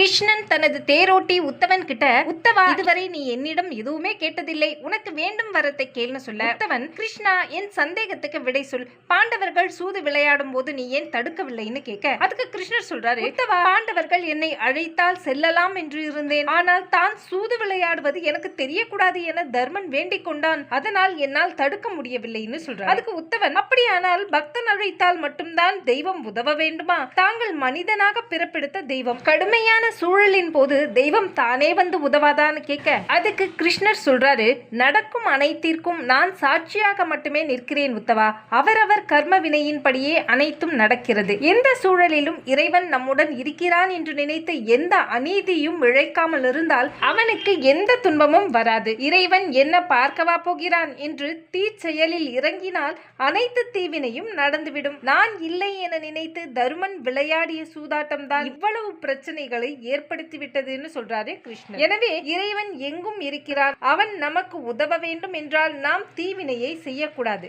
கிருஷ்ணன் தனது தேரோட்டி உத்தவன் கிட்ட உத்தவா இதுவரை நீ என்னிடம் எதுவுமே கேட்டதில்லை. உனக்கு வேண்டும் வரத்தை கேள்னு சொல்ல. உத்தவன் கிருஷ்ணா என் சந்தேகத்துக்கு விடை சொல். பாண்டவர்கள் சூது விளையாடும் போது நீ ஏன் தடுக்கவில்லைன்னு கேட்க. அதுக்கு கிருஷ்ணர் சொல்றாரு உத்தவா பாண்டவர்கள் என்னை அழைத்தால் செல்லலாம் என்று இருந்தேன். ஆனால் தான் சூது விளையாடுவது எனக்கு தெரியக்கூடாது என தர்மன் வேண்டிக் கொண்டான். அதனால் என்னால் தடுக்க முடியவில்லைன்னு சொல்றார். அதுக்கு உத்தவன் அப்படியானால் பக்தன் அழைத்தால் மட்டும்தான் தெய்வம் உதவ வேண்டுமா? தாங்கள் மனிதனாக பிறப்பெடுத்த தெய்வம். கடுமையான சூழலின் போது தெய்வம் தானே வந்து உதவாதான்னு கேட்க அதுக்கு கிருஷ்ணர் சொல்றாரு நடக்கும் அனைத்திற்கும் நான் சாட்சியாக மட்டுமே நிற்கிறேன் உத்தவா. அவரவர் கர்ம வினையின்படியே அனைத்தும் நடக்கிறது. எந்த சூழலிலும் இறைவன் நம்முடன் இருக்கிறான் என்று நினைத்து எந்த அநீதியும் இழைக்காமல் இருந்தால் அவனுக்கு எந்த துன்பமும் வராது. இறைவன் என்ன பார்க்கவா போகிறான்? என்று தீச்செயலில் இறங்கினால் அனைத்து தீவினையும் நடந்துவிடும். நான் இல்லை என நினைத்து தருமன் விளையாடிய சூதாட்டம் தான் இவ்வளவு பிரச்சனைகளை ஏற்படுத்திவிட்டதுன்னு சொல்றாரு கிருஷ்ணர். எனவே இறைவன் எங்கும் இருக்கிறார் அவன் நமக்கு உதவ வேண்டும் என்றால் நாம் தீவினையை செய்யக்கூடாது.